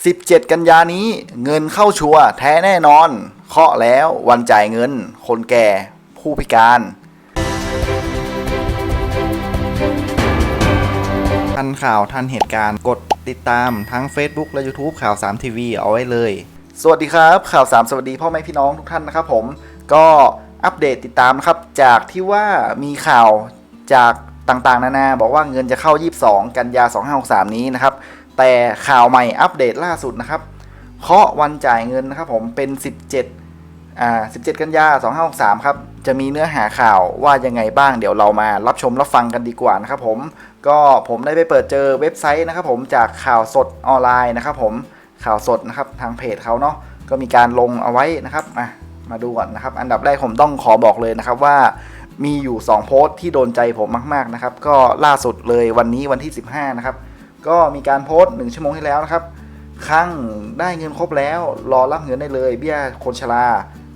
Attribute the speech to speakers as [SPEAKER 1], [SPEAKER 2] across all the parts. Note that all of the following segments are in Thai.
[SPEAKER 1] 17 กันยานี้เงินเข้าชัวร์แท้แน่นอน เคาะแล้ววันจ่ายเงิน คนแก่ผู้พิการทันข่าวทันเหตุการณ์กดติดตามทั้ง Facebook และ YouTube ข่าว3ทีวีเอาไว้เลย สวัสดีครับข่าว 3 สวัสดีพ่อแม่พี่น้องทุกท่านนะครับผมก็อัปเดตติดตามนะครับจากที่ว่ามีข่าวจากต่างๆ นานา บอกว่าเงินจะเข้า 22 กันยา 2563 นี้นะครับ แต่ข่าวใหม่อัปเดตล่าสุดนะครับเคาะวันจ่ายเงินนะครับผมเป็น 17อ่า17 กันยา2563ครับจะมีเนื้อหาข่าวว่ายังไงบ้างเดี๋ยวเรามารับชมรับฟังกันดีกว่านะครับผมก็ผมได้ไปเปิดเจอเว็บไซต์นะครับผมจากข่าวสดออนไลน์นะครับผมข่าวสดนะครับทางเพจเขาเนาะก็มีการลงเอาไว้นะครับมามาดูก่อนนะครับ อันดับแรกผมต้องขอบอกเลยนะครับว่ามีอยู่ 2 โพสต์ที่โดนใจผมมาก ๆนะครับ ก็ล่าสุดเลยวันนี้วันที่ 15 นะครับ ก็มีการโพสต์1ชั่วโมงที่แล้วนะครับครั้งได้เงินครบแล้ว รอรับเงินได้เลย เบี้ยคนชรา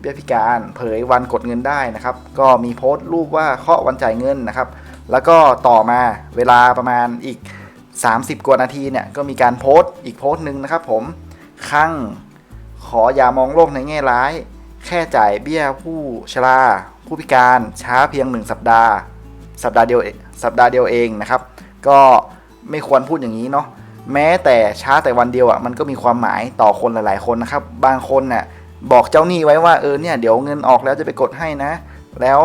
[SPEAKER 1] เบี้ยพิการเผยวันกดเงินได้นะครับ ก็มีโพสต์รูปว่าเคาะวันจ่ายเงินนะครับ แล้วก็ต่อมาเวลาประมาณอีก 30 กว่านาทีเนี่ยก็มีการโพสต์อีกโพสต์หนึ่งนะครับ ผมครั้งขออย่ามองโลกในแง่ร้าย แค่จ่ายเบี้ยผู้ชราผู้พิการช้าเพียง 1 สัปดาห์ สัปดาห์เดียวสัปดาห์เดียวเองนะครับ ก็ ไม่ควรพูดอย่างนี้เนาะแม้แต่ช้าแต่วันเดียวอะ่ะมันก็มีความหมายต่อคนหลาย ๆ คนนะครับ บางคนน่ะบอกเจ้าหนี้ไว้ว่าเออเนี่ยเดี๋ยวเงินออกแล้วจะไปกดให้นะ แล้ว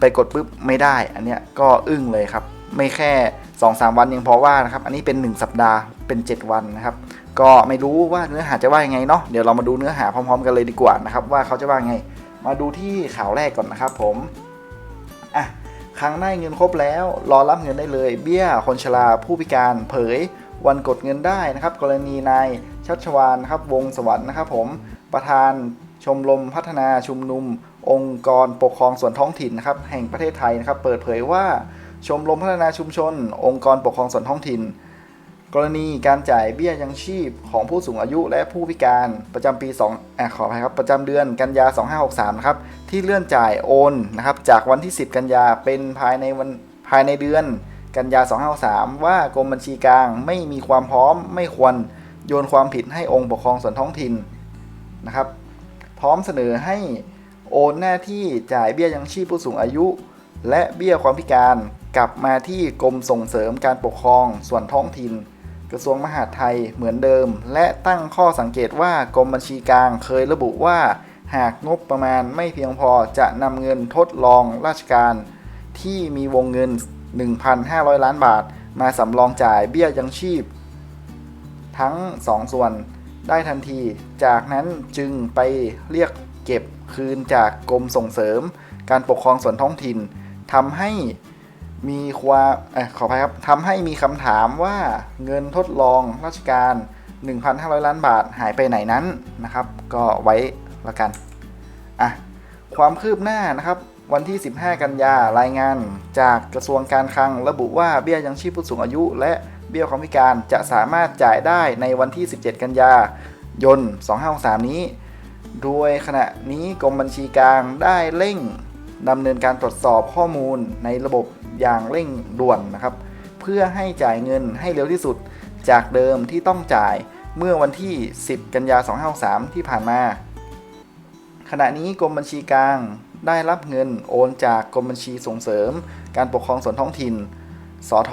[SPEAKER 1] ไปกดปุ๊บไม่ได้ อันเนี้ยก็อึ้งเลยครับ ไม่แค่2-3วันยังพอว่านะครับ อันนี้เป็น 1 สัปดาห์เป็น 7 วันนะครับ ก็ไม่รู้ว่าเนื้อหาจะว่ายังไงเนาะเดี๋ยวเรามาดูเนื้อหาพร้อม ๆ กันเลยดีกว่านะครับ ว่าเขาจะว่ายังไง มาดูที่ข่าวแรกก่อนนะครับ ผมอะ ครั้งได้เงินครบแล้ว รอรับเงินได้เลย เบี้ยคนชราผู้พิการเผยวันกดเงินได้นะครับ กรณีนายชัชวานครับวงสวรรค์นะครับ ผมประธานชมรมพัฒนาชุมนุม องค์กรปกครองส่วนท้องถิ่นนะครับแห่งประเทศไทยนะครับ เปิดเผยว่าชมรมพัฒนาชุมชน องค์กรปกครองส่วนท้องถิ่น กรณีการจ่ายเบี้ยยังชีพของผู้สูงอายุและผู้พิการประจำปี2อะขออภัยครับประจำเดือนกันยา 2563นะครับที่เลื่อนจ่ายโอนนะครับจากวันที่ 10 กันยาเป็นภายในวันภายในเดือน กันยา 2563 ว่ากรมบัญชีกลางไม่มีความพร้อมไม่ควรโยนความผิดให้องค์ปกครองส่วนท้องถิ่นนะครับ พร้อมเสนอให้โอนหน้าที่จ่ายเบี้ยยังชีพผู้สูงอายุ และเบี้ยความพิการกลับมาที่กรมส่งเสริมการปกครองส่วนท้องถิ่น กระทรวงมหาดไทยเหมือนเดิม และตั้งข้อสังเกตว่ากรมบัญชีกลางเคยระบุว่า หากงบประมาณไม่เพียงพอจะนำเงินทดลองราชการ ที่มีวงเงิน 1,500 ล้านบาท มาสำรองจ่ายเบี้ยยังชีพ ทั้ง 2 ส่วนได้ทันที จากนั้นจึงไปเรียกเก็บคืนจากกรมส่งเสริม การปกครองส่วนท้องถิ่นทำให้ มีความเอ่อขออภัยครับทำให้มีคำถามว่าเงินทดลองราชการ 1,500 ล้านบาทหายไปไหนนั้นนะครับ ก็ไว้ละกันอะความคืบหน้านะครับ วันที่ 15 กันยารายงานจากกระทรวงการคลังระบุว่าเบี้ยยังชีพผู้สูงอายุ และเบี้ยความพิการจะสามารถจ่ายได้ในวันที่ 17 กันยายน 2563 นี้ โดยขณะนี้กรมบัญชีกลางได้เร่งดำเนินการตรวจสอบข้อมูลในระบบ อย่างเร่งด่วนนะครับ เพื่อให้จ่ายเงินให้เร็วที่สุด จากเดิมที่ต้องจ่ายเมื่อวันที่ 10 กันยา2563 ที่ผ่านมา ขณะนี้กรมบัญชีกลางได้รับเงินโอนจากกรมบัญชีส่งเสริม การปกครองส่วนท้องถิ่น สท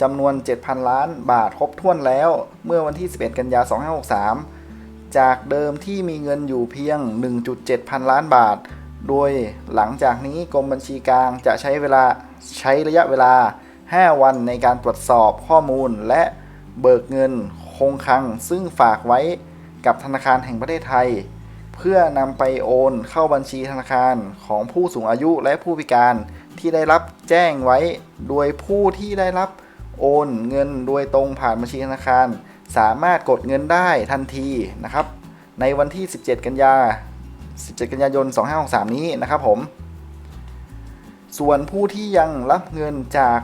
[SPEAKER 1] จำนวน 7,000 ล้านบาทครบถ้วนแล้ว เมื่อวันที่ 11 กันยา2563 จากเดิมที่มีเงินอยู่เพียง 1.7 พันล้านบาท โดยหลังจากนี้กรมบัญชีกลางจะใช้เวลาใช้ระยะเวลา 5 วันในการตรวจสอบข้อมูล และเบิกเงินคงคลัง ซึ่งฝากไว้กับธนาคารแห่งประเทศไทย เพื่อนำไปโอนเข้าบัญชีธนาคารของผู้สูงอายุและผู้พิการที่ได้รับแจ้งไว้ โดยผู้ที่ได้รับโอนเงินโดยตรงผ่านบัญชีธนาคาร สามารถกดเงินได้ทันทีนะครับ ในวันที่ 17 กันยา 17 กันยายน 2563 นี้นะครับผม ส่วนผู้ที่ยังรับเงินจาก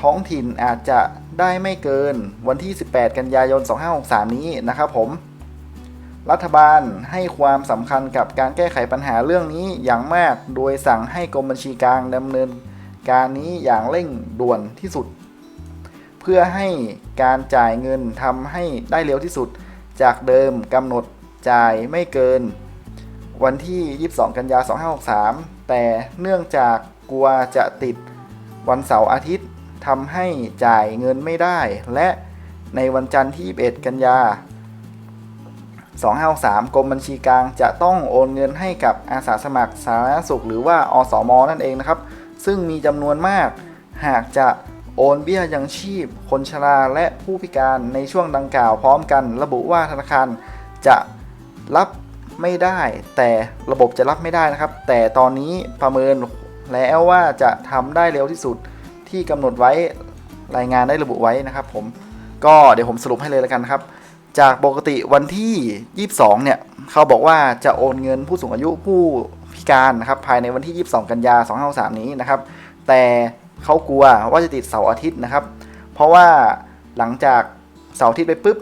[SPEAKER 1] ท้องถิ่นอาจจะได้ไม่เกินวันที่ 18 กันยายน 2563 นี้นะครับผม รัฐบาลให้ความสำคัญกับการแก้ไขปัญหาเรื่องนี้อย่างมาก โดยสั่งให้กรมบัญชีกลางดำเนินการนี้อย่างเร่งด่วนที่สุด เพื่อให้การจ่ายเงินทำให้ได้เร็วที่สุด จากเดิมกำหนดจ่ายไม่เกิน วันที่ 22 กันยา2563 แต่เนื่องจากกลัวจะติดวันเสาร์อาทิตย์ทำให้จ่ายเงินไม่ได้ และในวันจันทร์ที่ 21 กันยา2563กรมบัญชีกลางจะต้องโอนเงินให้กับอาสาสมัครสาธารณสุข หรือว่าอสมนั่นเองนะครับ ซึ่งมีจำนวนมาก หากจะโอนเบี้ยยังชีพ คนชราและผู้พิการในช่วงดังกล่าวพร้อมกัน ระบุว่าธนาคารจะรับ ไม่ได้ แต่ระบบจะรับไม่ได้นะครับ แต่ตอนนี้ประเมินแล้วว่าจะทำได้เร็วที่สุดที่กำหนดไว้รายงานได้ระบุไว้นะครับ ผมก็เดี๋ยวผมสรุปให้เลยแล้วกันครับ จากปกติวันที่ 22 เนี่ย เขาบอกว่าจะโอนเงินผู้สูงอายุผู้พิการนะครับ ภายในวันที่ 22 กันยา 2563 นี้นะครับ แต่เขากลัวว่าจะติดเสาร์อาทิตย์นะครับ เพราะว่าหลังจากเสาร์อาทิตย์ไปปุ๊บ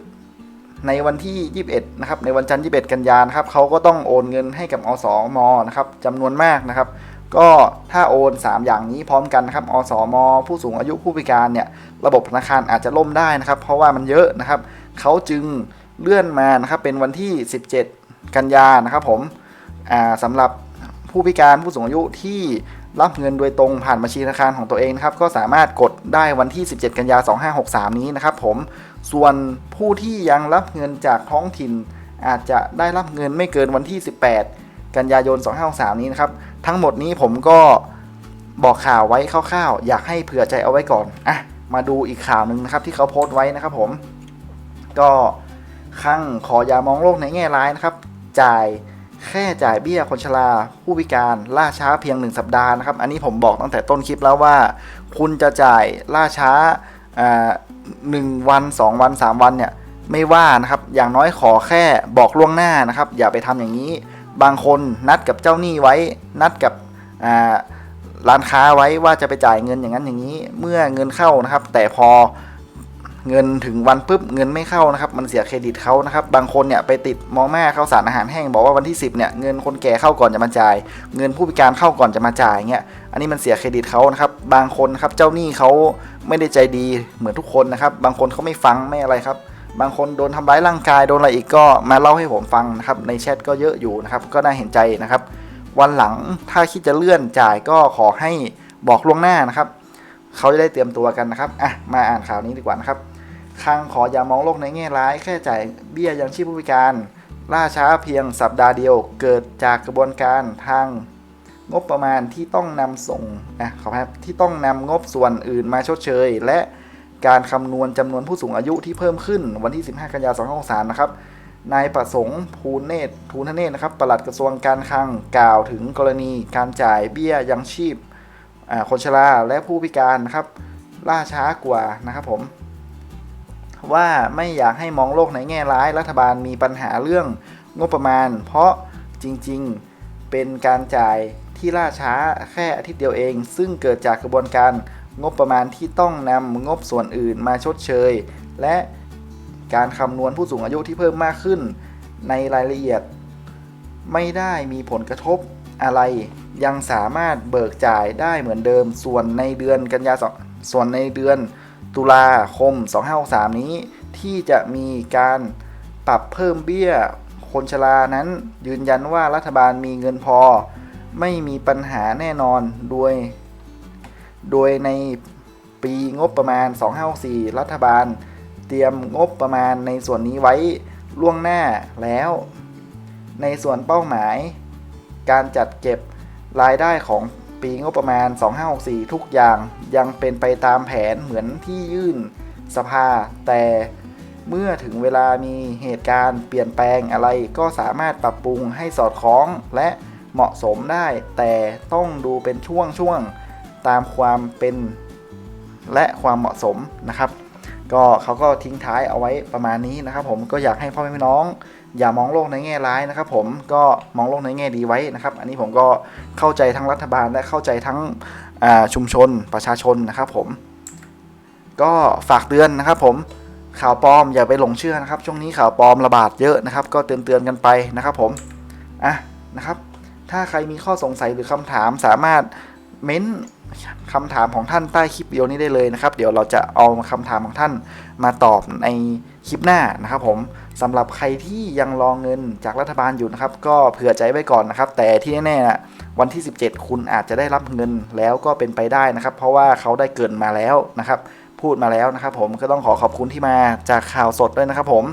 [SPEAKER 1] ในวันที่ 21 นะครับ ในวันจันทร์ 21 กันยานะครับเขาก็ต้องโอนเงินให้กับอสมนะครับจำนวนมากนะครับ ก็ถ้าโอน 3 อย่างนี้พร้อมกันนะครับอสม ผู้สูงอายุผู้พิการเนี่ย ระบบธนาคารอาจจะล่มได้นะครับ เพราะว่ามันเยอะนะครับเขาจึงเลื่อนมานะครับเป็นวันที่ 17 กันยานะครับ ผมอ่าสำหรับผู้พิการผู้สูงอายุที่รับเงินโดยตรงผ่านบัญชีธนาคารของตัวเองนะครับก็สามารถกดได้วันที่ 17 กันยา 2563 นี้นะครับผม ส่วนผู้ที่ยังรับเงินจากท้องถิ่น อาจจะได้รับเงินไม่เกินวันที่ 18 กันยายน 2563 นี้นะครับ ทั้งหมดนี้ผมก็บอกข่าวไว้คร่าวๆ อยากให้เผื่อใจเอาไว้ก่อนอะมาดูอีกข่าวหนึ่งนะครับที่เขาโพสต์ไว้นะครับผม ก็ข้างขอยามองโลกในแง่ร้ายนะครับ จ่ายแค่จ่ายเบี้ยคนชราผู้พิการล่าช้าเพียง 1 สัปดาห์นะครับ อันนี้ผมบอกตั้งแต่ต้นคลิปแล้วว่า คุณจะจ่ายล่าช้า อ่าหนึ่งวัน 2 วัน 3 วันเนี่ยไม่ว่านะครับอย่างน้อยขอแค่บอกล่วงหน้านะครับ อย่าไปทำอย่างนี้ บางคนนัดกับเจ้าหนี้ไว้ นัดกับร้านค้าไว้ว่าจะไปจ่ายเงินอย่างนั้นอย่างนี้ เมื่อเงินเข้านะครับ แต่พอเงินถึงวันปุ๊บเงินไม่เข้านะครับ มันเสียเครดิตเขานะครับ บางคนเนี่ยไปติดมอม่าข้าวสารอาหารแห้งบอกว่าวันที่ 10เนี่ยเงินคนแก่เข้าก่อนจะมาจ่าย เงินผู้พิการเข้าก่อนจะมาจ่ายเงี้ยอันนี้มันเสียเครดิตเขานะครับ บางคนครับเจ้าหนี้เขา ไม่ได้ใจดีเหมือนทุกคนนะครับ บางคนเขาไม่ฟังไม่อะไรครับ บางคนโดนทำร้ายร่างกายโดนอะไรอีกก็มาเล่าให้ผมฟังนะครับ ในแชทก็เยอะอยู่นะครับ ก็น่าเห็นใจนะครับ วันหลังถ้าคิดจะเลื่อนจ่ายก็ขอให้บอกล่วงหน้านะครับ เขาจะได้เตรียมตัวกันนะครับอะมาอ่านข่าวนี้ดีกว่านะครับคังขออย่ามองโลกในแง่ร้ายแค่จ่ายเบี้ยยังชีพผู้พิการ ล่าช้าเพียงสัปดาห์เดียวเกิดจากกระบวนการทาง งบประมาณที่ต้องนำส่งนะขอครับที่ต้องนำงบส่วนอื่นมาชดเชย และการคำนวณจำนวนผู้สูงอายุที่เพิ่มขึ้นวันที่ 15 กันยายน2563 นะครับนายประสงค์ภูเนตรภูลเนตนะครับปลัดกระทรวงการคลังกล่าวถึงกรณีการจ่ายเบี้ยยังชีพคนชราและผู้พิการนะครับ ล่าช้ากว่านะครับผม ว่าไม่อยากให้มองโลกในแง่ร้ายรัฐบาลมีปัญหาเรื่องงบประมาณ เพราะจริงๆเป็นการจ่าย ที่ล่าช้าแค่อาทิตย์เดียวเอง ซึ่งเกิดจากกระบวนการงบประมาณที่ต้องนำงบส่วนอื่นมาชดเชย และการคำนวณผู้สูงอายุที่เพิ่มมากขึ้น ในรายละเอียด ไม่ได้มีผลกระทบอะไร ยังสามารถเบิกจ่ายได้เหมือนเดิม ส่วนในเดือนกันยาส,ส่วนในเดือนตุลาคม 2563 นี้ ที่จะมีการปรับเพิ่มเบี้ยคนชรานั้นยืนยันว่ารัฐบาลมีเงินพอ ไม่มีปัญหาแน่นอนโดย โดยในปีงบประมาณ 2564 รัฐบาล เตรียมงบประมาณในส่วนนี้ไว้ล่วงหน้าแล้ว ในส่วนเป้าหมาย การจัดเก็บรายได้ของปีงบประมาณ 2564 ทุกอย่างยังเป็นไปตามแผนเหมือนที่ยื่นสภา แต่เมื่อถึงเวลามีเหตุการณ์เปลี่ยนแปลงอะไรก็สามารถปรับปรุงให้สอดคล้องและ เหมาะสมได้ แต่ต้องดูเป็นช่วงๆตามความเป็นและความเหมาะสมนะครับ ก็เขาก็ทิ้งท้ายเอาไว้ประมาณนี้นะครับ ผมก็อยากให้พ่อแม่พี่น้อง อย่ามองโลกในแง่ร้ายนะครับ ผมก็มองโลกในแง่ดีไว้นะครับ อันนี้ผมก็เข้าใจทั้งรัฐบาลและเข้าใจทั้งชุมชนประชาชนนะครับผม ก็ฝากเตือนนะครับผมข่าวปลอมอย่าไปหลงเชื่อนะครับ ช่วงนี้ข่าวปลอมระบาดเยอะนะครับ ก็เตือนเตือนๆกันไปนะครับผมอะนะครับ ถ้าใครมีข้อสงสัยหรือคำถามสามารถเม้นคำถามของท่านใต้คลิปวิดีโอนี้ได้เลยนะครับ เดี๋ยวเราจะเอาคำถามของท่านมาตอบในคลิปหน้านะครับผมสำหรับใครที่ยังรองเงินจากรัฐบาลอยู่นะครับ ก็เผื่อใจไว้ก่อนนะครับ แต่ที่แน่ๆนะวันที่ 17 คุณอาจจะได้รับเงินแล้วก็เป็นไปได้นะครับ เพราะว่าเขาได้เกินมาแล้วนะครับ พูดมาแล้วนะครับ ผมก็ต้องขอขอบคุณที่มาจากข่าวสดด้วยนะครับผม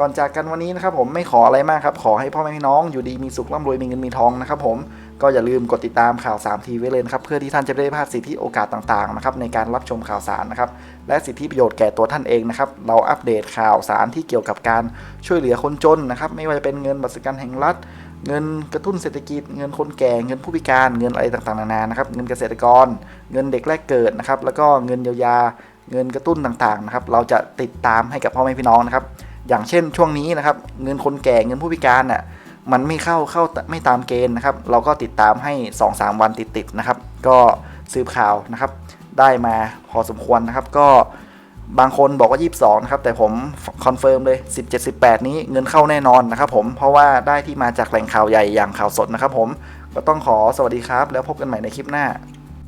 [SPEAKER 1] ก่อนจากกันวันนี้นะครับผมไม่ขออะไรมากครับ ขอให้พ่อแม่พี่น้องอยู่ดีมีสุขร่ำรวยมีเงินมีทองนะครับผมก็อย่าลืมกดติดตามข่าว3ทีไว้เลยนะครับเพื่อที่ท่านจะได้พลาดสิทธิโอกาสต่างๆนะครับในการรับชมข่าวสารนะครับและสิทธิประโยชน์แก่ตัวท่านเองนะครับเราอัปเดตข่าวสารที่เกี่ยวกับการช่วยเหลือคนจนนะครับไม่ว่าจะเป็นเงินบัตรสวัสดิการแห่งรัฐเงินกระตุ้นเศรษฐกิจ เงินคนแก่ เงินผู้พิการ เงินอะไรต่างๆ นานานะครับ เงินเกษตรกร เงินเด็กแรกเกิดนะครับ แล้วก็เงินเยียวยา เงินกระตุ้นต่างๆ นะครับ เราจะติดตามให้กับพ่อแม่พี่น้องนะครับ อย่างเช่นช่วงนี้นะครับ เงินคนแก่เงินผู้พิการน่ะมันไม่เข้าเข้าไม่ตามเกณฑ์นะครับ เราก็ติดตามให้ 2-3 วันติดๆนะครับ ก็สืบข่าวนะครับ ได้มาพอสมควรนะครับ ก็บางคนบอกว่า 22 นะครับ แต่ผมคอนเฟิร์มเลย 17 18 นี้เงินเข้าแน่นอนนะครับผมเพราะว่าได้ที่มาจากแหล่งข่าวใหญ่อย่างข่าวสดนะครับผมก็ต้องขอสวัสดีครับ แล้วพบกันใหม่ในคลิปหน้า